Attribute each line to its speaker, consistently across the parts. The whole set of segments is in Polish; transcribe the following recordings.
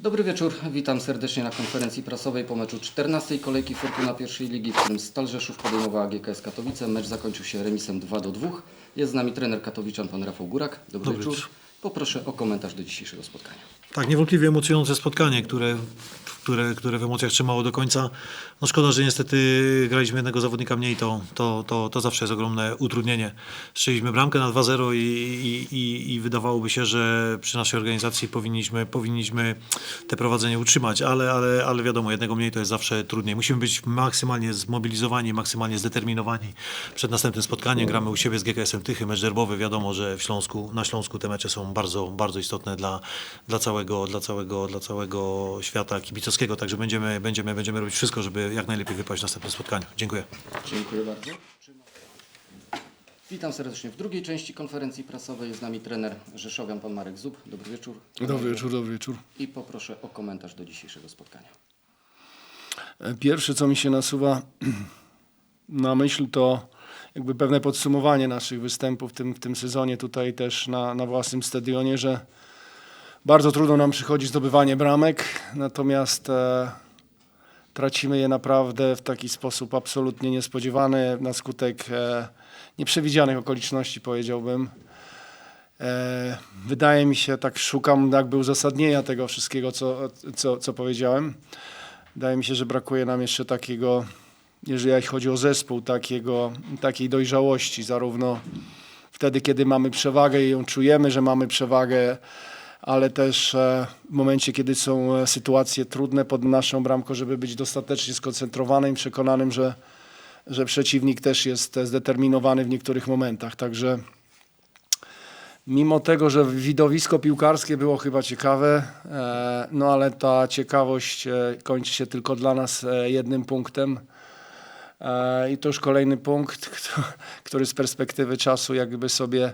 Speaker 1: Dobry wieczór, witam serdecznie na konferencji prasowej po meczu 14 kolejki Fortuna pierwszej ligi, w którym Stal Rzeszów podejmowała GKS Katowice. Mecz zakończył się remisem 2 do 2. Jest z nami trener katowiczan pan Rafał Górak. Dobry,
Speaker 2: Dobry
Speaker 1: wieczór.
Speaker 2: wieczór.
Speaker 1: Poproszę o komentarz do dzisiejszego spotkania.
Speaker 2: Tak, niewątpliwie emocjonujące spotkanie, które, które, które w emocjach trzymało do końca. No szkoda, że niestety graliśmy jednego zawodnika mniej, to, to, to, to zawsze jest ogromne utrudnienie. Strzeliśmy bramkę na 2-0 i, i, i, i wydawałoby się, że przy naszej organizacji powinniśmy, powinniśmy te prowadzenie utrzymać, ale, ale, ale wiadomo, jednego mniej to jest zawsze trudniej. Musimy być maksymalnie zmobilizowani, maksymalnie zdeterminowani przed następnym spotkaniem. Gramy u siebie z GKS-em Tychy, mecz derbowy. Wiadomo, że w Śląsku, na Śląsku te mecze są bardzo, bardzo istotne dla, dla, całego, dla, całego, dla całego świata kibicowskiego, także będziemy, będziemy, będziemy robić wszystko, żeby jak najlepiej wypaść w następnym spotkaniu. Dziękuję.
Speaker 1: Dziękuję bardzo. Witam serdecznie w drugiej części konferencji prasowej. Jest z nami trener Rzeszowian, pan Marek Zub. Dobry wieczór.
Speaker 3: Dobry wieczór, dobry wieczór.
Speaker 1: I poproszę o komentarz do dzisiejszego spotkania.
Speaker 3: E, Pierwsze, co mi się nasuwa na myśl, to jakby pewne podsumowanie naszych występów w tym, w tym sezonie tutaj też na, na własnym stadionie, że bardzo trudno nam przychodzi zdobywanie bramek, natomiast e, tracimy je naprawdę w taki sposób absolutnie niespodziewany na skutek e, nieprzewidzianych okoliczności, powiedziałbym. E, wydaje mi się, tak szukam jakby uzasadnienia tego wszystkiego, co, co, co powiedziałem. Wydaje mi się, że brakuje nam jeszcze takiego, jeżeli chodzi o zespół, takiego, takiej dojrzałości, zarówno wtedy, kiedy mamy przewagę i ją czujemy, że mamy przewagę, ale też e, w momencie, kiedy są e, sytuacje trudne pod naszą bramką, żeby być dostatecznie skoncentrowanym przekonanym, że, że przeciwnik też jest e, zdeterminowany w niektórych momentach. Także Mimo tego, że widowisko piłkarskie było chyba ciekawe, no ale ta ciekawość kończy się tylko dla nas jednym punktem. I to już kolejny punkt, który z perspektywy czasu jakby sobie,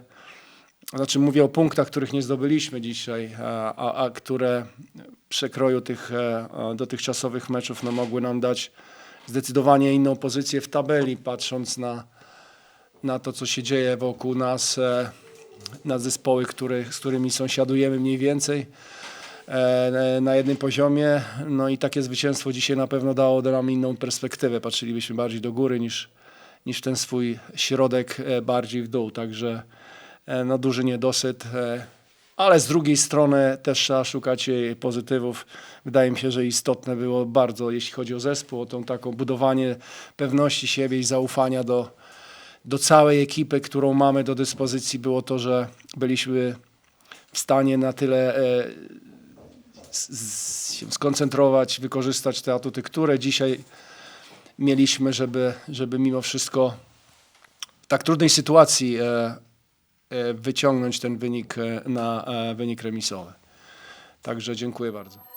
Speaker 3: znaczy mówię o punktach, których nie zdobyliśmy dzisiaj, a, a, które przekroju tych e, e, dotychczasowych meczów no, mogły nam dać zdecydowanie inną pozycję w tabeli, patrząc na, na to, co się dzieje wokół nas. E, na zespoły, który, z którymi sąsiadujemy mniej więcej na jednym poziomie. No i takie zwycięstwo dzisiaj na pewno dało nam inną perspektywę. Patrzylibyśmy bardziej do góry niż, niż ten swój środek bardziej w dół. Także no, duży niedosyt. e, Ale z drugiej strony też trzeba szukać pozytywów. Wydaje mi się, że istotne było bardzo, jeśli chodzi o zespół, o tą taką budowanie pewności siebie i zaufania do, do całej ekipy, którą mamy do dyspozycji, było to, że byliśmy w stanie na tyle e, się skoncentrować, wykorzystać te atuty, które dzisiaj mieliśmy, żeby, żeby mimo wszystko w tak trudnej sytuacji e, wyciągnąć ten wynik e, na e, wynik remisowy. Także dziękuję bardzo.